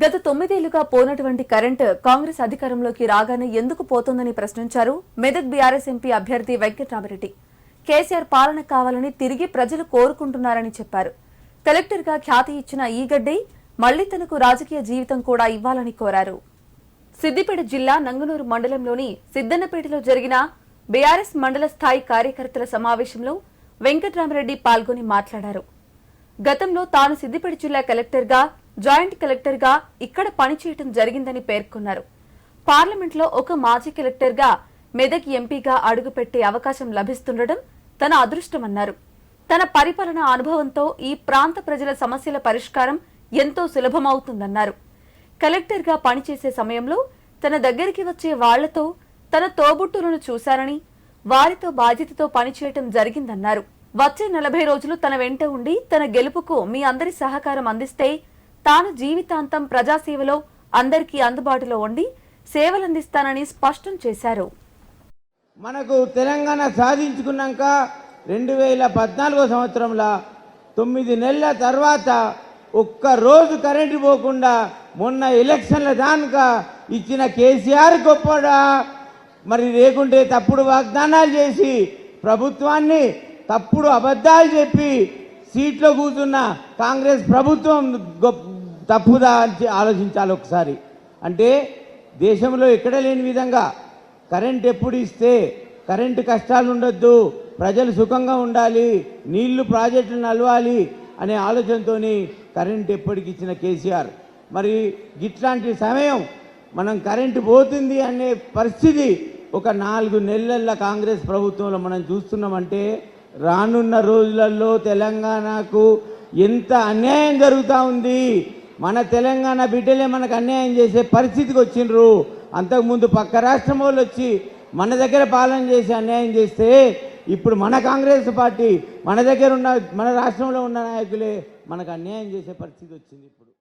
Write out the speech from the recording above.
గత తొమ్మిదేళ్ళుగా పోనటువంటి కరెంట్ కాంగ్రెస్ అధికారంలోకి రాగానే ఎందుకు పోతోందని ప్రశ్నించారు మెదక్ బీఆర్ఎస్ ఎంపీ అభ్యర్థి వెంకట్రామరెడ్డి. కేసీఆర్ పాలన కావాలని తిరిగి ప్రజలు కోరుకుంటున్నారని చెప్పారు. కలెక్టర్గా ఖ్యాతి ఇచ్చిన ఈ గడ్డి మళ్ళీ తనకు రాజకీయ జీవితం కూడా ఇవ్వాలని కోరారు. సిద్దిపేట జిల్లా నంగునూరు మండలంలోని సిద్దన్నపేటలో జరిగిన బీఆర్ఎస్ మండల స్థాయి కార్యకర్తల సమావేశంలో వెంకట్రామరెడ్డి పాల్గొని మాట్లాడారు. గతంలో తాను సిద్దిపేట జిల్లా కలెక్టర్గా జాయింట్ కలెక్టర్గా ఇక్కడ పనిచేయటం జరిగిందని పేర్కొన్నారు. పార్లమెంట్లో ఒక మాజీ కలెక్టర్గా మెదక్ ఎంపీగా అడుగుపెట్టే అవకాశం లభిస్తుండటం తన అదృష్టమన్నారు. తన పరిపాలన అనుభవంతో ఈ ప్రాంత ప్రజల సమస్యల పరిష్కారం ఎంతో సులభమవుతుందన్నారు. కలెక్టర్గా పనిచేసే సమయంలో తన దగ్గరికి వచ్చే వాళ్ళతో తన తోబుట్టులను చూశారని వారితో బాధ్యతతో పనిచేయటం జరిగిందన్నారు. వచ్చే నలభై రోజులు తన వెంట ఉండి తన గెలుపుకు మీ అందరి సహకారం అందిస్తే తాను జీవితాంతం ప్రజాసేవలో అందరికీ అందుబాటులో ఉండి సేవలందిస్తానని స్పష్టం చేశారు. మనకు తెలంగాణ సాధించుకున్నాక రెండు వేల పద్నాలుగో సంవత్సరంలో తొమ్మిది నెలల తర్వాత ఒక్క రోజు కరెంటు పోకుండా మొన్న ఎలక్షన్ల దానిక ఇచ్చిన కేసీఆర్ గొప్పడా. మరి లేకుంటే తప్పుడు వాగ్దానాలు చేసి ప్రభుత్వాన్ని తప్పుడు అబద్ధాలు చెప్పి సీట్లో కూర్చున్న కాంగ్రెస్ ప్రభుత్వం తప్పుదా అని ఆలోచించాలి ఒకసారి. అంటే దేశంలో ఎక్కడ లేని విధంగా కరెంట్ ఎప్పుడు ఇస్తే కరెంటు కష్టాలు ఉండొద్దు ప్రజలు సుఖంగా ఉండాలి నీళ్ళు ప్రాజెక్టులు నలవాలి అనే ఆలోచనతోని కరెంట్ ఎప్పటికి ఇచ్చిన కేసీఆర్. మరి ఇట్లాంటి సమయం మనం కరెంటు పోతుంది అనే పరిస్థితి ఒక నాలుగు నెలల కాంగ్రెస్ ప్రభుత్వంలో మనం చూస్తున్నామంటే రానున్న రోజులలో తెలంగాణకు ఎంత అన్యాయం జరుగుతూ ఉంది మన తెలంగాణ బిడ్డలే మనకు అన్యాయం చేసే పరిస్థితికి వచ్చిండ్రు. అంతకుముందు పక్క రాష్ట్రం వాళ్ళు వచ్చి మన దగ్గర పాలన చేసి అన్యాయం చేస్తే ఇప్పుడు మన కాంగ్రెస్ పార్టీ మన దగ్గర ఉన్న మన రాష్ట్రంలో ఉన్న నాయకులే మనకు అన్యాయం చేసే పరిస్థితి వచ్చింది ఇప్పుడు.